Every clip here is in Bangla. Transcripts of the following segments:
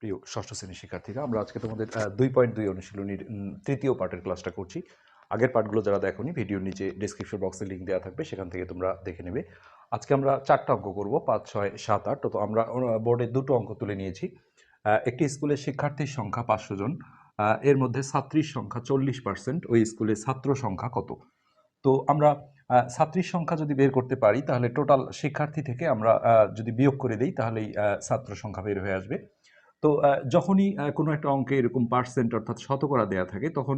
প্রিয় ষষ্ঠ শ্রেণির শিক্ষার্থীরা, আমরা আজকে তোমাদের দুই পয়েন্ট দুই অনুশীলনীর তৃতীয় পার্টের ক্লাসটা করছি। আগের পার্টগুলো যারা দেখোনি, ভিডিওর নিচে ডিসক্রিপশন বক্সে লিঙ্ক দেওয়া থাকবে, সেখান থেকে তোমরা দেখে নেবে। আজকে আমরা চারটা অঙ্ক করব, পাঁচ, ছয়, সাত, আট, তো আমরা বোর্ডে দুটো অঙ্ক তুলে নিয়েছি। একটি স্কুলের শিক্ষার্থীর সংখ্যা পাঁচশো জন এর মধ্যে ছাত্রীর সংখ্যা চল্লিশ পার্সেন্ট ওই স্কুলে ছাত্র সংখ্যা কত? তো আমরা ছাত্রীর সংখ্যা যদি বের করতে পারি, তাহলে টোটাল শিক্ষার্থী থেকে আমরা যদি বিয়োগ করে দিই, তাহলেই ছাত্র সংখ্যা বের হয়ে আসবে। তো যখনই কোনো একটা অঙ্কে এরকম পার্সেন্ট অর্থাৎ শতকরা দেয়া থাকে, তখন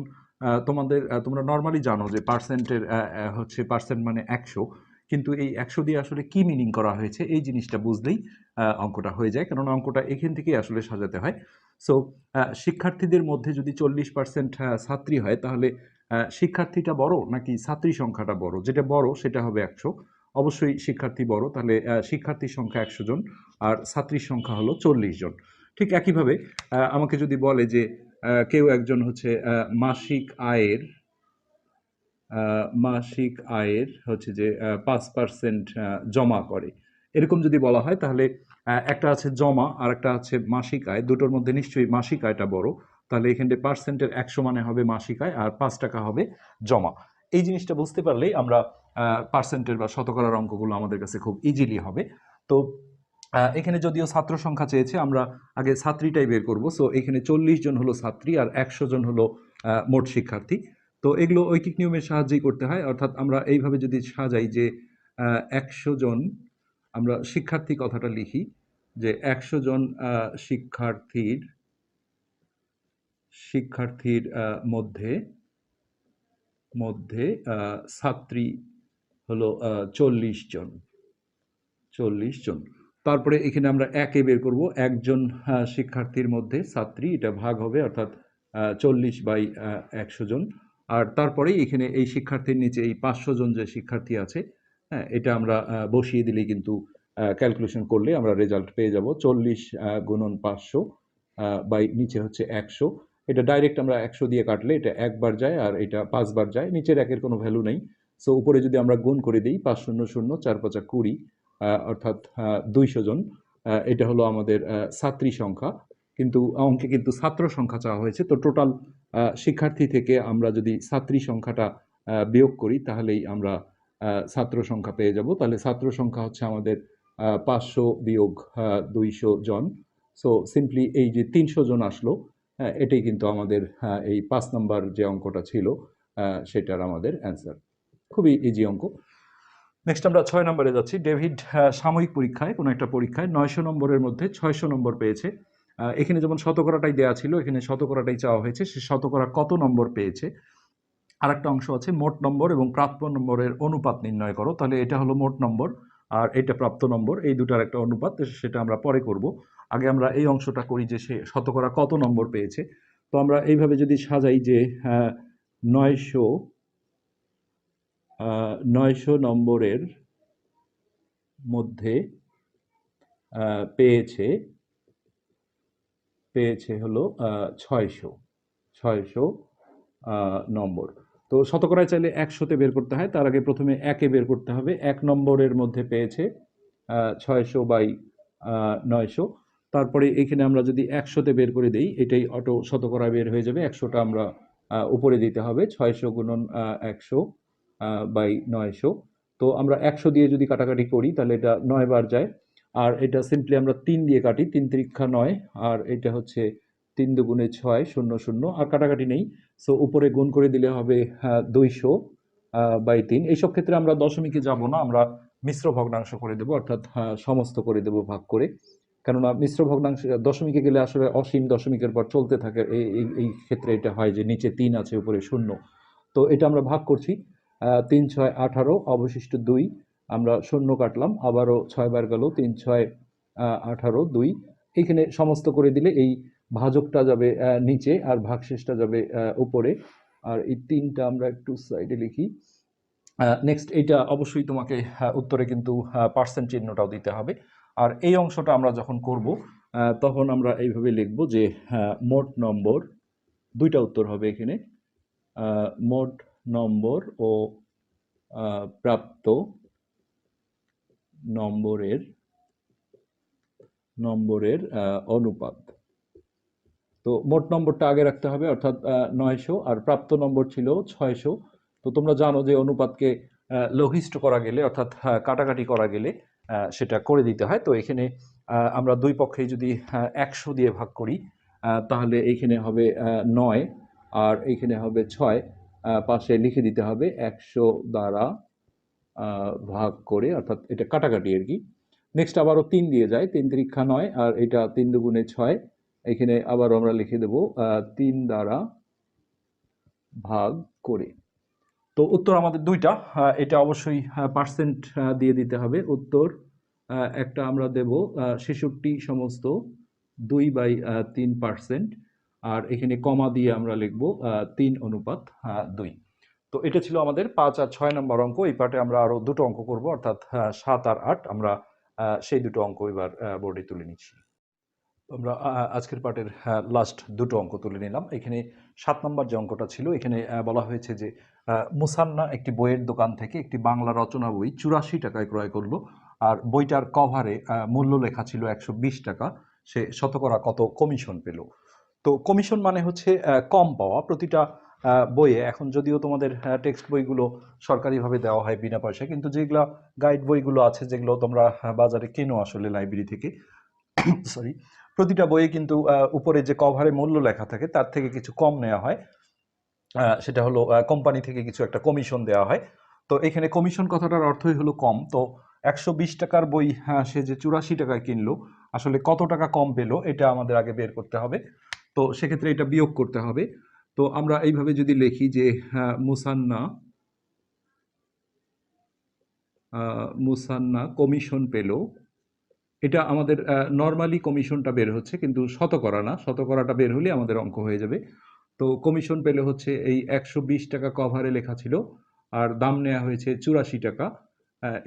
তোমাদের তোমরা নর্মালি জানো যে পার্সেন্টের হচ্ছে পার্সেন্ট মানে একশো। কিন্তু এই একশো দিয়ে আসলে কি মিনিং করা হয়েছে, এই জিনিসটা বুঝলেই অঙ্কটা হয়ে যায়। কারণ অঙ্কটা এখান থেকেই আসলে সাজাতে হয়। সো শিক্ষার্থীদের মধ্যে যদি চল্লিশ পার্সেন্ট ছাত্রী হয়, তাহলে শিক্ষার্থীটা বড় নাকি ছাত্রী সংখ্যাটা বড়? যেটা বড়, সেটা হবে একশো। অবশ্যই শিক্ষার্থী বড়, তাহলে শিক্ষার্থীর সংখ্যা একশো জন, আর ছাত্রীর সংখ্যা হলো চল্লিশ জন। ঠিক একইভাবে আমাকে যদি বলে যে কেউ একজন হচ্ছে মাসিক আয়ের মাসিক আয়ের হচ্ছে যে পাঁচ পার্সেন্ট জমা করে। এরকম যদি বলা হয় তাহলে একটা আছে জমা আর একটা আছে মাসিক আয়। দুটোর মধ্যে নিশ্চয়ই মাসিক আয়টা বড়। তাহলে এখানে পার্সেন্টের একশো মানে হবে মাসিক আয় আর পাঁচ টাকা হবে জমা। এই জিনিসটা বুঝতে পারলেই আমরা পার্সেন্টের বা শতকরার অঙ্কগুলো আমাদের কাছে খুব ইজিলি হবে। তো এখানে যদিও ছাত্র সংখ্যা চেয়েছে, আমরা আগে ছাত্রীটাই বের করব। সো এখানে চল্লিশ জন হলো ছাত্রী আর একশো জন হলো মোট শিক্ষার্থী। তো এগুলো ঐকিক নিয়মের সাহায্যেই করতে হয়। অর্থাৎ আমরা এইভাবে যদি সাজাই যে একশো জন আমরা শিক্ষার্থী কথাটা লিখি যে একশো জন শিক্ষার্থীর শিক্ষার্থীর মধ্যে মধ্যে ছাত্রী হলো চল্লিশ জন। চল্লিশ জন। তারপরে এখানে আমরা একে বের করব। একজন শিক্ষার্থীর মধ্যে ছাত্রী, এটা ভাগ হবে অর্থাৎ চল্লিশ বাই একশো জন। আর তারপরেই এখানে এই শিক্ষার্থীর নিচে এই পাঁচশো জন যে শিক্ষার্থী আছে হ্যাঁ এটা আমরা বসিয়ে দিলেই কিন্তু ক্যালকুলেশন করলে আমরা রেজাল্ট পেয়ে যাব। চল্লিশ গুণন পাঁচশো বাই নিচে হচ্ছে একশো। এটা ডাইরেক্ট আমরা একশো দিয়ে কাটলে এটা একবার যায় আর এটা পাঁচবার যায়। নিচের একের কোনো ভ্যালু নেই। সো উপরে যদি আমরা গুণ করে দিই, পাঁচ শূন্য শূন্য, চার পাঁচা কুড়ি অর্থাৎ দুইশো জন। এটা হলো আমাদের ছাত্রী সংখ্যা। কিন্তু অঙ্কে কিন্তু ছাত্র সংখ্যা চাওয়া হয়েছে। তো টোটাল শিক্ষার্থী থেকে আমরা যদি ছাত্রী সংখ্যাটা বিয়োগ করি তাহলেই আমরা ছাত্র সংখ্যা পেয়ে যাব। তাহলে ছাত্র সংখ্যা হচ্ছে আমাদের পাঁচশো বিয়োগ দুইশো জন। সো সিম্পলি এই যে তিনশো জন আসলো হ্যাঁ, এটাই কিন্তু আমাদের এই পাঁচ নাম্বার যে অঙ্কটা ছিল সেটার আমাদের অ্যান্সার খুবই ইজি অঙ্ক। নেক্সট আমরা ছয় নম্বরে যাচ্ছি। ডেভিড সাময়িক পরীক্ষায়, কোনো একটা পরীক্ষায় নয়শো নম্বরের মধ্যে ছয়শো নম্বর পেয়েছে। এখানে যেমন শতকরাটাই দেওয়া ছিল, এখানে শতকরাটাই চাওয়া হয়েছে, সে শতকরা কত নম্বর পেয়েছে? আর একটা অংশ আছে, মোট নম্বর এবং প্রাপ্য নম্বরের অনুপাত নির্ণয় করো। তাহলে এটা হলো মোট নম্বর আর এটা প্রাপ্ত নম্বর, এই দুটার একটা অনুপাত, সেটা আমরা পরে করব। আগে আমরা এই অংশটা করি যে সে শতকরা কত নম্বর পেয়েছে। তো আমরা এইভাবে যদি সাজাই যে নয়শো নয়শো নম্বরের মধ্যে পেয়েছে পেয়েছে হলো ছয়শো ছয়শো নম্বর। তো শতকরায় চাইলে একশোতে বের করতে হয়, তার আগে প্রথমে একে বের করতে হবে। এক নম্বরের মধ্যে পেয়েছে ছয়শো বাই নয়শো। তারপরে এখানে আমরা যদি একশোতে বের করে দিই, এটাই অটো শতকরা বের হয়ে যাবে। একশোটা আমরা উপরে দিতে হবে, ছয়শো গুণন একশো। বাই নয়শো তো আমরা একশো দিয়ে যদি কাটাকাটি করি তাহলে এটা নয় বার যায়। আর এটা সিম্পলি আমরা তিন দিয়ে কাটি তিন তিরিক্ষা নয় আর এটা হচ্ছে তিন দুগুণে ছয় শূন্য শূন্য আর কাটাকাটি নেই। সো উপরে গুণ করে দিলে হবে দুইশো বাই তিন। এইসব ক্ষেত্রে আমরা দশমিকে যাব না আমরা মিশ্র ভগ্নাংশ করে দেবো অর্থাৎ আহ, সমস্ত করে দেবো ভাগ করে। কেননা মিশ্র ভগ্নাংশ দশমিকে গেলে আসলে অসীম দশমিকের পর চলতে থাকে। এই এই- ক্ষেত্রে এটা হয় যে নিচে তিন আছে উপরে শূন্য। তো এটা আমরা ভাগ করছি। তিন ছয় আঠারো, অবশিষ্ট দুই, আমরা শূন্য কাটলাম, আবারও ছয় বার গেল, তিন ছয় আঠারো, দুই। এখানে সমস্ত করে দিলে এই ভাজকটা যাবে নিচে আর ভাগশেষটা যাবে উপরে। আর এই তিনটা আমরা একটু সাইডে লিখি। নেক্সট এইটা অবশ্যই তোমাকে উত্তরে কিন্তু পার্সেন্ট চিহ্নটাও দিতে হবে। আর এই অংশটা আমরা যখন করব তখন আমরা এইভাবে লিখব যে মোট নম্বর, দুইটা উত্তর হবে এখানে। মোট নম্বর ও প্রাপ্ত নম্বরের নম্বরের অনুপাত। তো মোট নম্বরটা আগে রাখতে হবে, অর্থাৎ নয়শো, আর প্রাপ্ত নম্বর ছিল ছয়শো। তো তোমরা জানো যে অনুপাতকে লঘিষ্ঠ করা গেলে, অর্থাৎ কাটাকাটি করা গেলে সেটা করে দিতে হয়। তো এখানে আমরা দুই পক্ষেই যদি একশো দিয়ে ভাগ করি তাহলে এইখানে হবে নয়, আর এইখানে হবে ছয়। পাশে লিখে দিতে হবে একশো দ্বারা ভাগ করে, অর্থাৎ এটা কাটাকাটি আর কি। নেক্সট আবারও তিন দিয়ে যায়, তিন তিরিক্ষা নয়, আর এটা তিন দুগুণে ছয়। এখানে আবারও আমরা লিখে দেব তিন দ্বারা ভাগ করে। তো উত্তর আমাদের দুইটা এটা অবশ্যই পার্সেন্ট দিয়ে দিতে হবে। উত্তর একটা আমরা দেব ছেষট্টি সমস্ত দুই বাই তিন পার্সেন্ট আর এখানে কমা দিয়ে আমরা লিখব তিন অনুপাত দুই। তো এটা ছিল আমাদের পাঁচ আর ছয় নম্বর অঙ্ক। এই পার্টে আমরা আরও দুটো অঙ্ক করব, অর্থাৎ সাত আর আট। আমরা সেই দুটো অঙ্ক এবার বোর্ডে তুলে নিচ্ছি। আমরা আজকের পার্টের লাস্ট দুটো অঙ্ক তুলে নিলাম। এখানে সাত নম্বর যে অঙ্কটা ছিল, এখানে বলা হয়েছে যে মুসান্না একটি বইয়ের দোকান থেকে একটি বাংলা রচনা বই চুরাশি টাকায় ক্রয় করল। আর বইটার কভারে মূল্য লেখা ছিল একশো বিশ টাকা। সে শতকরা কত কমিশন পেল। তো কমিশন মানে হচ্ছে কম পাওয়া। প্রতিটা বইয়ে এখন যদিও তোমাদের টেক্সট বইগুলো সরকারিভাবে দেওয়া হয় বিনা পয়সায় কিন্তু যেগুলা গাইড বইগুলো আছে যেগুলো তোমরা বাজারে কেনো আসলে লাইব্রেরি থেকে সরি প্রতিটা বইয়ে কিন্তু উপরে যে কভারে মূল্য লেখা থাকে তার থেকে কিছু কম নেওয়া হয়। সেটা হলো কোম্পানি থেকে কিছু একটা কমিশন দেওয়া হয়। তো এখানে কমিশন কথাটার অর্থই হলো কম। তো একশো বিশ টাকার বই হ্যাঁ, সে যে চুরাশি টাকায় কিনলো আসলে কত টাকা কম পেল এটা আমাদের আগে বের করতে হবে। তো সেক্ষেত্রে এটা বিয়োগ করতে হবে। তো আমরা এইভাবে যদি লিখি যে হ্যাঁ, মুসান্না মুসান্না কমিশন পেল। এটা আমাদের নর্মালি কমিশনটা বের হচ্ছে কিন্তু শতকরা না। শতকরাটা বের হলে আমাদের অঙ্ক হয়ে যাবে। তো কমিশন পেলে হচ্ছে এই একশো বিশ টাকা কভারে লেখা ছিল আর দাম নেওয়া হয়েছে চুরাশি টাকা।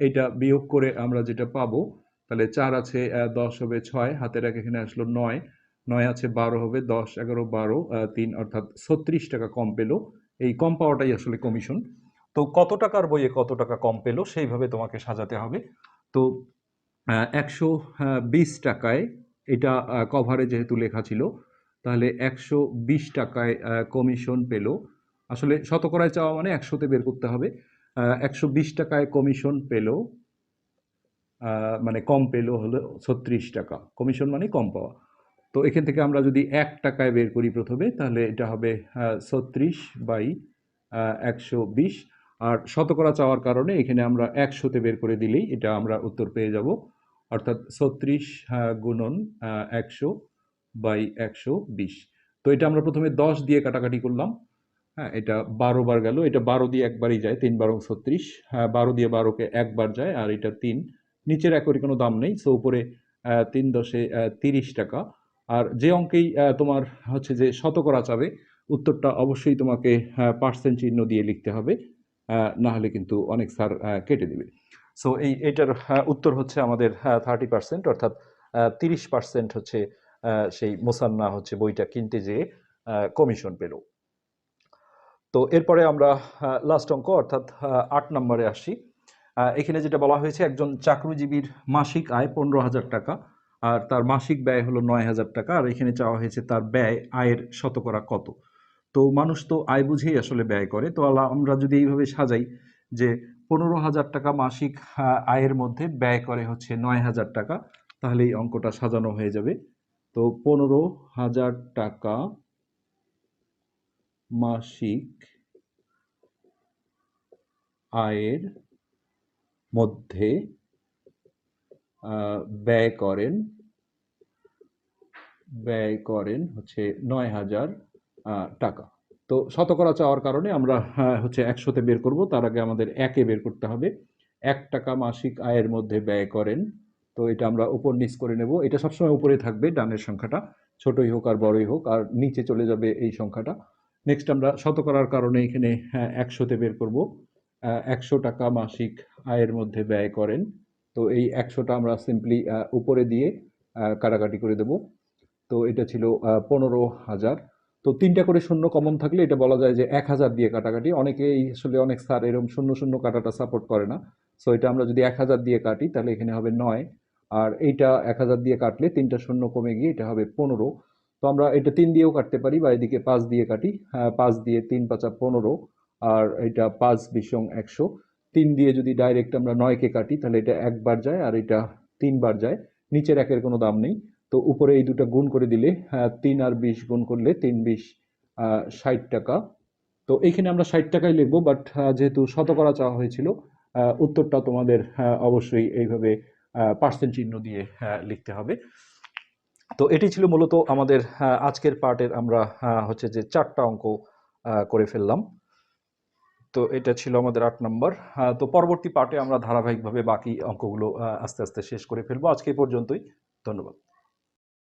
এটা বিয়োগ করে আমরা যেটা পাবো তাহলে চার আছে দশ হবে ছয় হাতের এক এখানে আসলো নয়। নয় আছে বারো হবে, দশ, এগারো, বারো তিন অর্থাৎ ছত্রিশ টাকা কম পেল। এই কম পাওয়াটাই আসলে কমিশন তো কত টাকার বইয়ে কত টাকা কম পেল সেইভাবে তোমাকে সাজাতে হবে। তো একশো বিশ টাকায় এটা কভারে যেহেতু লেখা ছিল, তাহলে একশো বিশ টাকায় কমিশন পেল। আসলে শতকরায় চাওয়া মানে একশোতে বের করতে হবে। একশো বিশ টাকায় কমিশন পেল মানে কম পেল হলো ছত্রিশ টাকা। কমিশন মানে কম পাওয়া। তো এখান থেকে আমরা যদি এক টাকায় বের করি প্রথমে, তাহলে এটা হবে ছত্রিশ বাই একশো বিশ। আর শতকরা চাওয়ার কারণে এখানে আমরা একশোতে বের করে দিলেই এটা আমরা উত্তর পেয়ে যাব। অর্থাৎ ছত্রিশ গুণন একশো বাই একশো বিশ। তো এটা আমরা প্রথমে দশ দিয়ে কাটাকাটি করলাম। হ্যাঁ এটা বারো বার গেল। এটা বারো দিয়ে একবারই যায়, তিন বারো ছত্রিশ। হ্যাঁ বারো দিয়ে বারোকে একবার যায়, আর এটা তিন। নিচের একরই কোনো দাম নেই সো উপরে তিন দশে তিরিশ টাকা। আর যে অঙ্কেই তোমার হচ্ছে যে শতকরা চাবে, উত্তরটা অবশ্যই তোমাকে পার্সেন্ট চিহ্ন দিয়ে লিখতে হবে না হলে কিন্তু অনেক স্যার কেটে দিবে। সো এই, এটার উত্তর হচ্ছে আমাদের থার্টি পার্সেন্ট অর্থাৎ তিরিশ পার্সেন্ট হচ্ছে সেই মোসান্না হচ্ছে বইটা কিনতে যেয়ে কমিশন পেল। তো এরপরে আমরা লাস্ট অঙ্ক, অর্থাৎ আট নম্বরে আসি। এখানে যেটা বলা হয়েছে, একজন চাকরিজীবীর মাসিক আয় পনেরো হাজার টাকা। আর তার মাসিক ব্যয় হলো নয় হাজার টাকা, আর এখানে চাওয়া হয়েছে তার ব্যয় আয়ের শতকরা কত। তো মানুষ তো আয় বুঝেই আসলে ব্যয় করে। তো আমরা যদি এইভাবে সাজাই যে পনেরো হাজার টাকা মাসিক আয়ের মধ্যে ব্যয় করে হচ্ছে নয় হাজার টাকা, তাহলে এই অঙ্কটা সাজানো হয়ে যাবে। তো পনেরো হাজার টাকা মাসিক আয়ের মধ্যে ব্যয় করেন ব্যয় করেন হচ্ছে নয় হাজার টাকা। তো শতকরা চাওয়ার কারণে আমরা আহ, হচ্ছে একশোতে বের করব। তার আগে আমাদের একে বের করতে হবে। এক টাকা মাসিক আয়ের মধ্যে ব্যয় করেন। তো এটা আমরা উপর নিচ করে নেব। এটা সবসময় উপরে থাকবে ডানের সংখ্যাটা। ছোটই হোক আর বড়ই হোক আর নিচে চলে যাবে এই সংখ্যাটা। নেক্সট আমরা শতকরার কারণে এখানে হ্যাঁ, একশোতে বের করব। একশো টাকা মাসিক আয়ের মধ্যে ব্যয় করেন। তো এই একশোটা আমরা সিম্পলি উপরে দিয়ে কাটাকাটি করে দেব। তো এটা ছিল পনেরো হাজার। তো তিনটা করে শূন্য কমন থাকলে এটা বলা যায় যে এক হাজার দিয়ে কাটাকাটি। অনেকেই আসলে অনেক স্যার এরকম শূন্য শূন্য কাটাটা সাপোর্ট করে না। সো এটা আমরা যদি এক হাজার দিয়ে কাটি তাহলে এখানে হবে নয়। আর এইটা এক হাজার দিয়ে কাটলে তিনটা শূন্য কমে গিয়ে এটা হবে পনেরো। তো আমরা এটা তিন দিয়েও কাটতে পারি বা এদিকে পাঁচ দিয়ে কাটি। আহ, পাঁচ দিয়ে তিন পাঁচা পনেরো। আর এটা পাঁচ বিশং একশো। তিন দিয়ে যদি ডাইরেক্ট আমরা নয়কে কাটি তাহলে এটা একবার যায় আর এটা তিনবার যায়। নিচের একের কোনো দাম নেই। তো উপরে এই দুটো গুণ করে দিলে আহ, তিন আর বিশ গুণ করলে তিন বিশ ষাট টাকা। তো এইখানে আমরা ষাট টাকাই লিখব বাট যেহেতু শতকরা চাওয়া হয়েছিল উত্তরটা তোমাদের অবশ্যই এইভাবে পার্সেন্ট চিহ্ন দিয়ে আহ, লিখতে হবে। তো এটি ছিল মূলত আমাদের আজকের পার্টের আমরা হচ্ছে যে চারটা অঙ্ক করে ফেললাম। তো এটা ছিল আমাদের আট নম্বর। তো পরবর্তী পার্টে আমরা ধারাবাহিকভাবে বাকি অঙ্কগুলো আস্তে আস্তে শেষ করে ফেলব। আজকে পর্যন্তই। ধন্যবাদ।